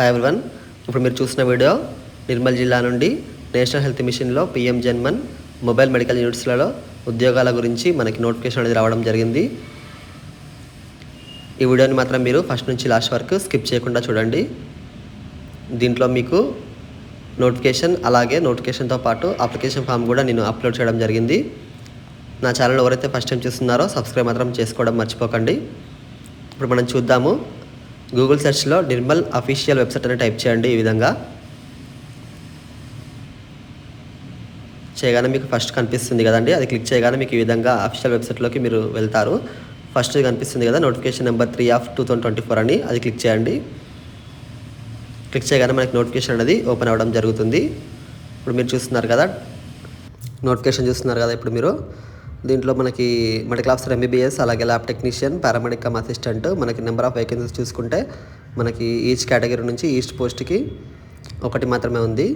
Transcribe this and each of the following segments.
Hi one ఇప్పుడు మీరు చూసిన వీడియో నిర్మల్ జిల్లా నుండి నేషనల్ హెల్త్ మిషన్లో పిఎం జన్మన్ మొబైల్ మెడికల్ యూనిట్స్లలో ఉద్యోగాల గురించి మనకి నోటిఫికేషన్ అనేది రావడం జరిగింది. ఈ వీడియోని మాత్రం మీరు ఫస్ట్ నుంచి లాస్ట్ వరకు స్కిప్ చేయకుండా చూడండి. దీంట్లో మీకు నోటిఫికేషన్ అలాగే నోటిఫికేషన్తో పాటు అప్లికేషన్ ఫామ్ కూడా నేను అప్లోడ్ చేయడం జరిగింది. నా ఛానల్ ఎవరైతే ఫస్ట్ టైం చూస్తున్నారో సబ్స్క్రైబ్ మాత్రం చేసుకోవడం మర్చిపోకండి. ఇప్పుడు మనం చూద్దాము. గూగుల్ సెర్చ్లో నిర్మల్ అఫీషియల్ వెబ్సైట్ అని టైప్ చేయండి ఈ విధంగా. చేయగానే మీకు ఫస్ట్ కనిపిస్తుంది కదండి. అది క్లిక్ చేయగానే మీకు ఈ విధంగా అఫీషియల్ వెబ్సైట్లోకి మీరు వెళ్తారు. ఫస్ట్ కనిపిస్తుంది కదా notification number three of two thousand twenty four అని. అది క్లిక్ చేయండి. క్లిక్ చేయగానే మనకి నోటిఫికేషన్ అనేది ఓపెన్ అవ్వడం జరుగుతుంది. ఇప్పుడు మీరు చూస్తున్నారు కదా నోటిఫికేషన్ చూస్తున్నారు కదా ఇప్పుడు మీరు. దీంట్లో మనకి మెడికల్ ఆఫీసర్ ఎంబీబీఎస్ అలాగే lab technician paramedic cum assistant మనకి నెంబర్ ఆఫ్ వేకెన్సీస్ చూసుకుంటే మనకి ఈచ్ కేటగిరీ నుంచి ఈస్ట్ పోస్ట్కి ఒకటి మాత్రమే ఉంది.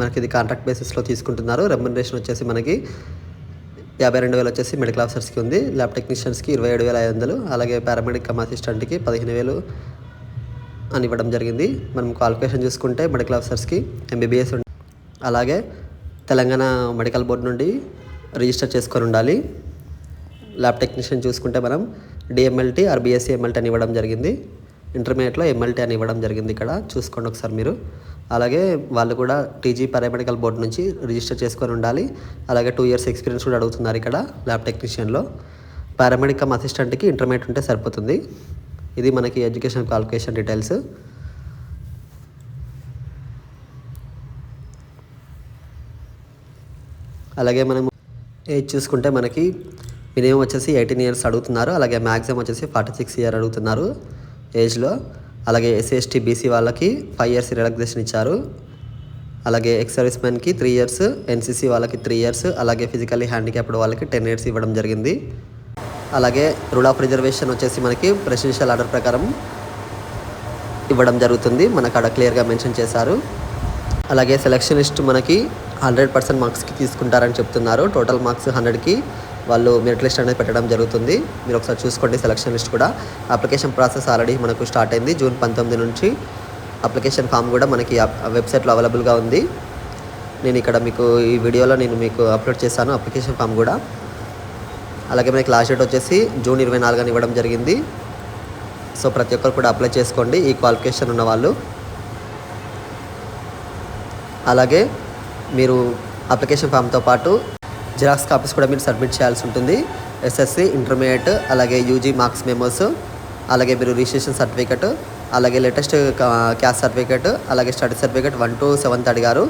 మనకి ఇది కాంట్రాక్ట్ బేసిస్లో తీసుకుంటున్నారు. రెమ్యునరేషన్ వచ్చేసి మనకి యాభై రెండు వేలు వచ్చేసి మెడికల్ ఆఫీసర్స్కి ఉంది. ల్యాబ్ టెక్నీషియన్స్కి ఇరవై ఏడు వేల ఐదు వందలు అలాగే పారామెడిక్ కమ్ అసిస్టెంట్కి పదిహేను వేలు అని ఇవ్వడం జరిగింది. మనం క్వాలిఫికేషన్ చూసుకుంటే మెడికల్ ఆఫీసర్స్కి ఎంబీబీఎస్ అలాగే తెలంగాణ మెడికల్ బోర్డు నుండి రిజిస్టర్ చేసుకొని ఉండాలి. ల్యాబ్ టెక్నీషియన్ చూసుకుంటే మనం డిఎంఎల్టీ ఆర్ బీఎస్సీ ఎంఎల్టీ అని ఇవ్వడం జరిగింది. ఇంటర్మీడియట్లో ఎంఎల్టీ అని ఇవ్వడం జరిగింది ఇక్కడ. చూసుకోండి ఒకసారి మీరు. అలాగే వాళ్ళు కూడా టీజీ పారామెడికల్ బోర్డు నుంచి రిజిస్టర్ చేసుకొని ఉండాలి. అలాగే టూ ఇయర్స్ ఎక్స్పీరియన్స్ కూడా అడుగుతున్నారు ఇక్కడ ల్యాబ్ టెక్నీషియన్లో. పారామెడికమ్ అసిస్టెంట్కి ఇంటర్మీడియట్ ఉంటే సరిపోతుంది. ఇది మనకి ఎడ్యుకేషన్ క్వాలిఫికేషన్ డీటెయిల్స్. అలాగే మనం ఏజ్ చూసుకుంటే మనకి మినిమం వచ్చేసి ఎయిటీన్ ఇయర్స్ అడుగుతున్నారు. అలాగే మ్యాక్సిమం వచ్చేసి ఫార్టీ సిక్స్ ఇయర్ అడుగుతున్నారు ఏజ్లో అలాగే ఎస్సీ ఎస్టీ బీసీ వాళ్ళకి ఫైవ్ ఇయర్స్ రిలాక్సేషన్ ఇచ్చారు. అలాగే ఎక్స్ సర్వీస్ మ్యాన్కి త్రీ ఇయర్స్ ఎన్సీసీ వాళ్ళకి త్రీ ఇయర్స్ అలాగే ఫిజికల్లీ హ్యాండిక్యాప్డ్ వాళ్ళకి టెన్ ఇయర్స్ ఇవ్వడం జరిగింది. అలాగే రూల్ ఆఫ్ రిజర్వేషన్ వచ్చేసి మనకి ప్రెసిడెన్షియల్ ఆర్డర్ ప్రకారం ఇవ్వడం జరుగుతుంది. మనకు అక్కడ క్లియర్గా మెన్షన్ చేశారు. అలాగే సెలక్షన్ లిస్ట్ మనకి హండ్రెడ్ పర్సెంట్ మార్క్స్కి తీసుకుంటారని చెప్తున్నారు. టోటల్ మార్క్స్ హండ్రెడ్కి వాళ్ళు మెరిట్ లిస్ట్ అనేది పెట్టడం జరుగుతుంది. మీరు ఒకసారి చూసుకోండి సెలక్షన్ లిస్ట్ కూడా. అప్లికేషన్ ప్రాసెస్ ఆల్రెడీ మనకు స్టార్ట్ అయింది జూన్ పంతొమ్మిది నుంచి. అప్లికేషన్ ఫామ్ కూడా మనకి వెబ్సైట్లో అవైలబుల్గా ఉంది. నేను ఇక్కడ మీకు ఈ వీడియోలో నేను మీకు అప్లోడ్ చేశాను అప్లికేషన్ ఫామ్ కూడా. అలాగే మనకి లాస్ట్ డేట్ వచ్చేసి జూన్ ఇరవై నాలుగున ఇవ్వడం జరిగింది. సో ప్రతి ఒక్కరు కూడా అప్లై చేసుకోండి. ఈ క్వాలిఫికేషన్ ఉన్న వాళ్ళు అలాగే మీరు అప్లికేషన్ ఫామ్తో పాటు జిరాక్స్ కాపీస్ కూడా మీరు సబ్మిట్ చేయాల్సి ఉంటుంది. ఎస్ఎస్సి ఇంటర్మీడియట్ అలాగే యూజీ మార్క్స్ మెమోస్ అలాగే మీరు రిజిస్ట్రేషన్ సర్టిఫికెట్ అలాగే లేటెస్ట్ క్యాస్ట్ సర్టిఫికేట్ అలాగే study certificate one to seventh అడిగారు.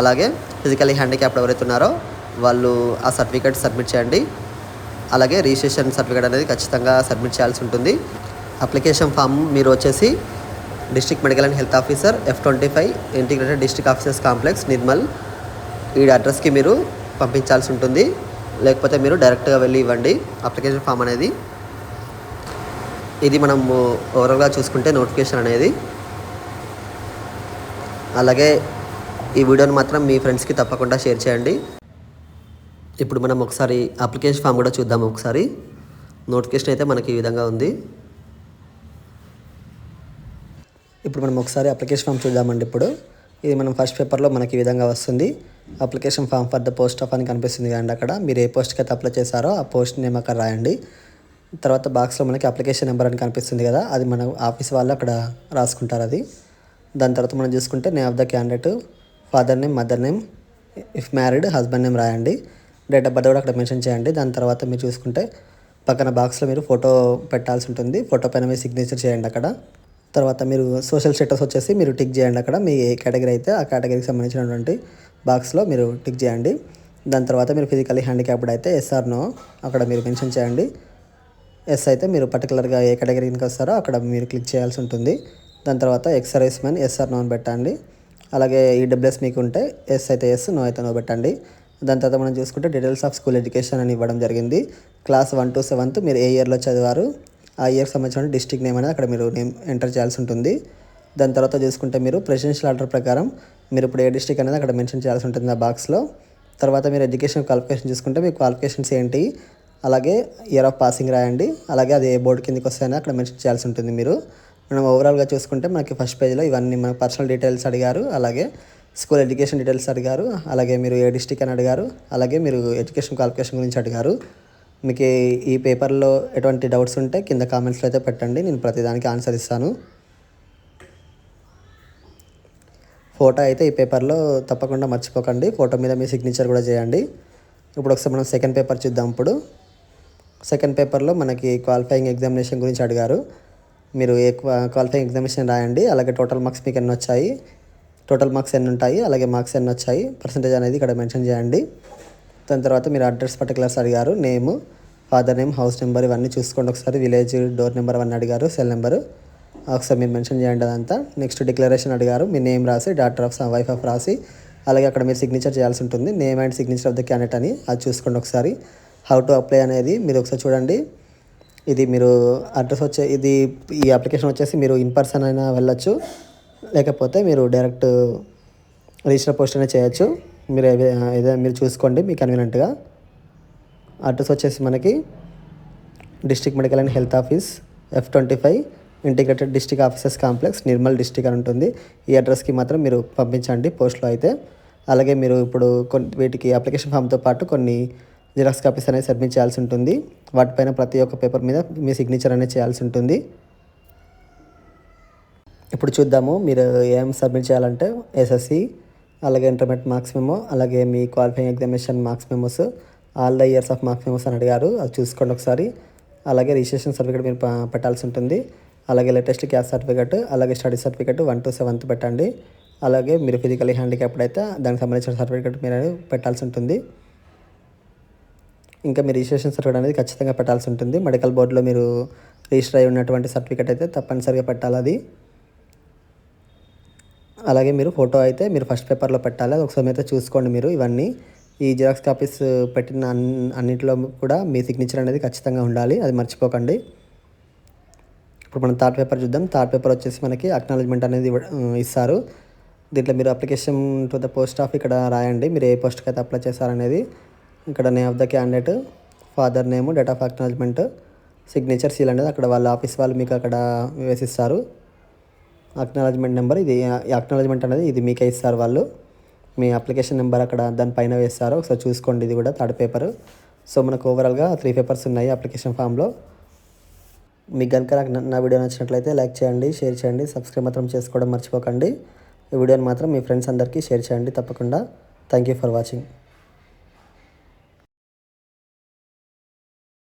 అలాగే ఫిజికల్లీ హ్యాండిక్యాప్డ్ ఎవరైతే ఉన్నారో వాళ్ళు ఆ సర్టిఫికేట్ సబ్మిట్ చేయండి. అలాగే రిజిస్ట్రేషన్ సర్టిఫికేట్ అనేది ఖచ్చితంగా సబ్మిట్ చేయాల్సి ఉంటుంది. అప్లికేషన్ ఫామ్ మీరు వచ్చేసి district medical and health officer F twenty five integrated district officers complex Nirmal ఈ అడ్రస్కి మీరు పంపించాల్సి ఉంటుంది. లేకపోతే మీరు డైరెక్ట్గా వెళ్ళి ఇవ్వండి. అప్లికేషన్ ఫామ్ అనేది. ఇది మనం ఓవరాల్గా చూసుకుంటే నోటిఫికేషన్ అనేది. అలాగే ఈ వీడియోని మాత్రం మీ ఫ్రెండ్స్కి తప్పకుండా షేర్ చేయండి. ఇప్పుడు మనం ఒకసారి అప్లికేషన్ ఫామ్ కూడా చూద్దాం ఒకసారి. నోటిఫికేషన్ అయితే మనకి ఈ విధంగా ఉంది. ఇప్పుడు మనం ఒకసారి అప్లికేషన్ ఫామ్ చూద్దామండి ఇప్పుడు. ఇది మనం ఫస్ట్ పేపర్లో మనకి ఈ విధంగా వస్తుంది. Application form for the post of అని కనిపిస్తుంది కదండి అక్కడ. మీరు ఏ పోస్ట్కి అయితే అప్లై చేశారో ఆ పోస్ట్ నేమ్ అక్కడ రాయండి. తర్వాత బాక్స్లో మనకి అప్లికేషన్ నెంబర్ అని కనిపిస్తుంది కదా అది మన ఆఫీస్ వాళ్ళు అక్కడ రాసుకుంటారు అది. దాని తర్వాత మనం చూసుకుంటే name of the candidate father name mother name if married husband name రాయండి. డేట్ ఆఫ్ బర్త్ కూడా అక్కడ మెన్షన్ చేయండి. దాని తర్వాత మీరు చూసుకుంటే పక్కన బాక్స్లో మీరు ఫోటో పెట్టాల్సి ఉంటుంది. ఫోటో పైన మీరు సిగ్నేచర్ చేయండి అక్కడ. తర్వాత మీరు సోషల్ స్టేటస్ వచ్చేసి మీరు టిక్ చేయండి అక్కడ. మీ ఏ కేటగిరీ అయితే ఆ కేటగిరీకి సంబంధించినటువంటి బాక్స్లో మీరు టిక్ చేయండి. దాని తర్వాత మీరు ఫిజికల్లీ హ్యాండిక్యాప్డ్ అయితే ఎస్ఆర్ నో అక్కడ మీరు మెన్షన్ చేయండి. ఎస్ అయితే మీరు పర్టికులర్గా ఏ కేటగిరీకి వస్తారో అక్కడ మీరు క్లిక్ చేయాల్సి ఉంటుంది. దాని తర్వాత ఎక్సర్వైస్ మెన్ ఎస్ఆర్ నో అని పెట్టండి. అలాగే ఈడబ్ల్యూఎస్ మీకు ఉంటే ఎస్ అయితే ఎస్ నో అయితే నో పెట్టండి. దాని తర్వాత మనం చూసుకుంటే డీటెయిల్స్ ఆఫ్ స్కూల్ ఎడ్యుకేషన్ అని ఇవ్వడం జరిగింది. క్లాస్ వన్ టు సెవెంత్ మీరు ఏ ఇయర్లో చదివారు? ఆ ఇయర్కి సంబంధించిన డిస్టిక్ నేమ్ అనేది అక్కడ మీరు నేమ్ ఎంటర్ చేయాల్సి ఉంటుంది. దాని తర్వాత చూసుకుంటే మీరు ప్రెసిడెన్షియల్ ఆర్డర్ ప్రకారం మీరు ఇప్పుడు ఏ డిస్టిక్ అనేది అక్కడ మెన్షన్ చేయాల్సి ఉంటుంది ఆ బాక్స్లో. తర్వాత మీరు ఎడ్యుకేషన్ క్వాలిఫికేషన్ చూసుకుంటే మీ క్వాలిఫికేషన్స్ ఏంటి? అలాగే ఇయర్ ఆఫ్ పాసింగ్ రాయండి. అలాగే అది ఏ బోర్డు కిందకి వస్తాయని అక్కడ మెన్షన్ చేయాల్సి ఉంటుంది మీరు. మనం ఓవరాల్గా చూసుకుంటే మనకి ఫస్ట్ పేజ్లో ఇవన్నీ మన పర్సనల్ డీటెయిల్స్ అడిగారు. అలాగే స్కూల్ ఎడ్యుకేషన్ డీటెయిల్స్ అడిగారు. అలాగే మీరు ఏ డిస్టిక్ అని అడిగారు. అలాగే మీరు ఎడ్యుకేషన్ క్వాలిఫికేషన్ గురించి అడిగారు. మీకు ఈ- పేపర్లో ఎటువంటి డౌట్స్ ఉంటే కింద కామెంట్స్లో అయితే పెట్టండి. నేను ప్రతిదానికి ఆన్సర్ ఇస్తాను. ఫోటో అయితే ఈ పేపర్లో తప్పకుండా మర్చిపోకండి. ఫోటో మీద మీ సిగ్నేచర్ కూడా చేయండి. ఇప్పుడు ఒకసారి మనం సెకండ్ పేపర్ చూద్దాం ఇప్పుడు. సెకండ్ పేపర్లో మనకి క్వాలిఫైయింగ్ ఎగ్జామినేషన్ గురించి అడిగారు. మీరు ఏ క్వాలిఫైయింగ్ ఎగ్జామినేషన్ రాయండి. అలాగే టోటల్ మార్క్స్ మీకు ఎన్ని వచ్చాయి? టోటల్ మార్క్స్ ఎన్ని ఉంటాయి? అలాగే మార్క్స్ ఎన్ని వచ్చాయి? పర్సంటేజ్ అనేది ఇక్కడ మెన్షన్ చేయండి. దాని తర్వాత మీరు అడ్రస్ పర్టికులర్స్ అడిగారు name father name house number ఇవన్నీ చూసుకోండి ఒకసారి విలేజ్ డోర్ నెంబర్ అవన్నీ అడిగారు సెల్ నెంబరు. ఒకసారి మీరు మెన్షన్ చేయండి అదంతా. నెక్స్ట్ డిక్లరేషన్ అడిగారు మీ నేమ్ రాసి డాక్టర్ ఆఫ్ వైఫ్ ఆఫ్ రాసి అలాగే అక్కడ మీరు సిగ్నేచర్ చేయాల్సి ఉంటుంది name and signature of the candidate అని అది చూసుకోండి ఒకసారి. హౌ టు అప్లై అనేది మీరు ఒకసారి చూడండి. ఇది మీరు అడ్రస్ వచ్చే ఇది ఈ అప్లికేషన్ వచ్చేసి మీరు ఇన్ పర్సన్ అయినా వెళ్ళొచ్చు లేకపోతే మీరు డైరెక్ట్ రిజిస్టర్ పోస్ట్ అయినా చేయొచ్చు. మీరు ఏదైనా మీరు చూసుకోండి మీ కన్వీనెంట్గా అడ్రస్ వచ్చేసి మనకి district medical and health office F twenty five integrated district offices complex Nirmal district అని ఉంటుంది. ఈ అడ్రస్కి మాత్రం మీరు పంపించండి పోస్ట్లో అయితే. అలాగే మీరు ఇప్పుడు కొన్ని వీటికి అప్లికేషన్ ఫామ్తో పాటు కొన్ని జిరాక్స్ కాపీస్ అనేది సబ్మిట్ చేయాల్సి ఉంటుంది. వాటిపైన ప్రతి ఒక్క పేపర్ మీద మీ సిగ్నేచర్ అనేది చేయాల్సి ఉంటుంది. ఇప్పుడు చూద్దాము మీరు ఏం సబ్మిట్ చేయాలంటే ఎస్ఎస్సి అలాగే ఇంటర్మీడియట్ మార్క్స్ మెమో అలాగే మీ qualifying examination marks memos all the years of marks memos అని అడిగారు. అది చూసుకోండి ఒకసారి. అలాగే రిజిస్ట్రేషన్ సర్టిఫికేట్ మీరు పెట్టాల్సి ఉంటుంది. అలాగే లేటెస్ట్ క్యాస్ట్ సర్టిఫికేట్ అలాగే study certificate one to seventh పెట్టండి. అలాగే మీరు ఫిజికలీ హ్యాండిక్యాప్డ్ అయితే దానికి సంబంధించిన సర్టిఫికేట్ మీరు పెట్టాల్సి ఉంటుంది. ఇంకా మీ రిజిస్ట్రేషన్ సర్టిఫికేట్ అనేది ఖచ్చితంగా పెట్టాల్సి ఉంటుంది. మెడికల్ బోర్డులో మీరు రిజిస్టర్ అయి ఉన్నటువంటి సర్టిఫికేట్ అయితే తప్పనిసరిగా పెట్టాలి అది. అలాగే మీరు ఫోటో అయితే మీరు ఫస్ట్ పేపర్లో పెట్టాలి. ఒకసారి అయితే చూసుకోండి మీరు. ఇవన్నీ ఈ జిరాక్స్ కాపీస్ పెట్టిన అన్- అన్నింటిలో కూడా మీ సిగ్నేచర్ అనేది ఖచ్చితంగా ఉండాలి. అది మర్చిపోకండి. ఇప్పుడు మనం థర్డ్ పేపర్ చూద్దాం. థర్డ్ పేపర్ వచ్చేసి మనకి అక్నాలజ్మెంట్ అనేది ఇస్తారు. దీంట్లో మీరు application to the post of ఇక్కడ రాయండి. మీరు ఏ పోస్ట్కి అయితే అప్లై చేశారనేది. ఇక్కడ name of the candidate father name date of acknowledgement signature seal అనేది అక్కడ వాళ్ళ ఆఫీస్ వాళ్ళు మీకు అక్కడ వేసిస్తారు. అక్నాలజ్మెంట్ నెంబర్ ఇది అక్నాలజ్మెంట్ అనేది ఇది మీకే ఇస్తారు వాళ్ళు. మీ అప్లికేషన్ నెంబర్ అక్కడ దానిపైన వేస్తారు. ఒకసారి చూసుకోండి ఇది కూడా థర్డ్ పేపర్. సో మనకు ఓవరాల్గా త్రీ పేపర్స్ ఉన్నాయి అప్లికేషన్ ఫామ్లో మీకు కనుక నాకు నా- నా వీడియో నచ్చినట్లయితే లైక్ చేయండి షేర్ చేయండి సబ్స్క్రైబ్ మాత్రం చేసుకోవడం మర్చిపోకండి. ఈ వీడియోని మాత్రం మీ ఫ్రెండ్స్ అందరికీ షేర్ చేయండి తప్పకుండా. Thank you for watching